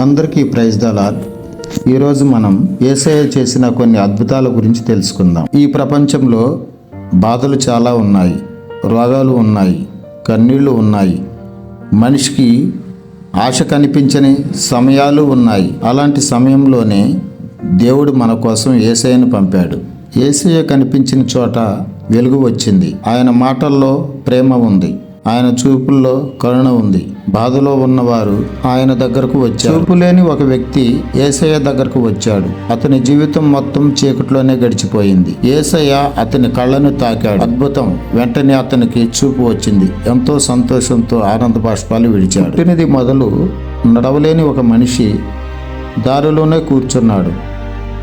అందరికీ praise the ఈరోజు మనం ఏసఐ చేసిన కొన్ని అద్భుతాల గురించి తెలుసుకుందాం. ఈ ప్రపంచంలో బాధలు చాలా ఉన్నాయి రోగాలు ఉన్నాయి కన్నీళ్ళు ఉన్నాయి మనిషికి ఆశ కనిపించని సమయాలు ఉన్నాయి. అలాంటి సమయంలోనే దేవుడు మన కోసం ఏసయ్యను పంపాడు. ఏసయ కనిపించిన చోట వెలుగు వచ్చింది. ఆయన మాటల్లో ప్రేమ ఉంది. ఆయన చూపుల్లో కరుణ ఉంది. బాధలో ఉన్నవారు ఆయన దగ్గరకు వచ్చారు. చూపు లేని ఒక వ్యక్తి ఏసయ్య దగ్గరకు వచ్చాడు. అతని జీవితం మొత్తం చీకట్లోనే గడిచిపోయింది. ఏసయ్య అతని కళ్ళను తాకాడు. అద్భుతం. వెంటనే అతనికి చూపు వచ్చింది. ఎంతో సంతోషంతో ఆనంద బాష్పాలు విడిచాడు. పుట్టినది మొదలు నడవలేని ఒక మనిషి దారిలోనే కూర్చున్నాడు.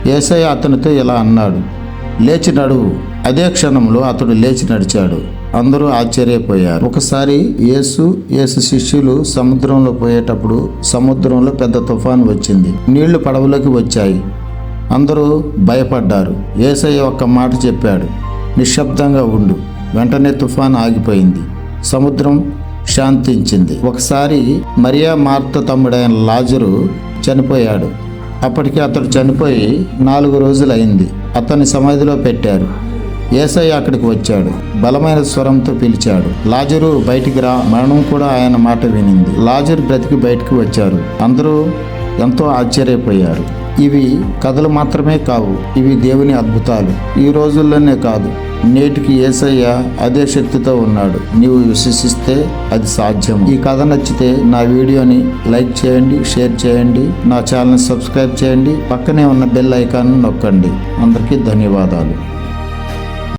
ఏసయ్య అతనితో ఇలా అన్నాడు లేచి నడువు. అదే క్షణంలో అతడు లేచి నడిచాడు. అందరూ ఆశ్చర్యపోయారు. ఒకసారి యేసు యేసు శిష్యులు సముద్రంలో పోయేటప్పుడు సముద్రంలో పెద్ద తుఫాను వచ్చింది. నీళ్ళు పడవలోకి వచ్చాయి. అందరూ భయపడ్డారు. ఏసయ్య ఒక్క మాట చెప్పాడు నిశ్శబ్దంగా ఉండు. వెంటనే తుఫాను ఆగిపోయింది. సముద్రం శాంతించింది. ఒకసారి మరియా మార్త తమ్ముడైన లాజరు చనిపోయాడు. అప్పటికి అతడు చనిపోయి నాలుగు రోజులు అయింది అతన్ని సమాధిలో పెట్టారు. ఏసయ్య అక్కడికి వచ్చాడు. బలమైన స్వరంతో పిలిచాడు. లాజరు బయటికి రా మరణం కూడా ఆయన మాట వినింది. లాజరు బ్రతికి బయటికి వచ్చారు. అందరూ ఎంతో ఆశ్చర్యపోయారు. ఇవి కథలు మాత్రమే కావు ఇవి దేవుని అద్భుతాలు. ఈ రోజుల్లోనే కాదు నేటికి ఏసయ్య అదే శక్తితో ఉన్నాడు. నీవు విశ్వసిస్తే అది సాధ్యం ఈ కథ నచ్చితే నా వీడియోని లైక్ చేయండి షేర్ చేయండి నా ఛానల్ సబ్స్క్రైబ్ చేయండి పక్కనే ఉన్న బెల్ ఐకాన్ నొక్కండి. అందరికీ ధన్యవాదాలు.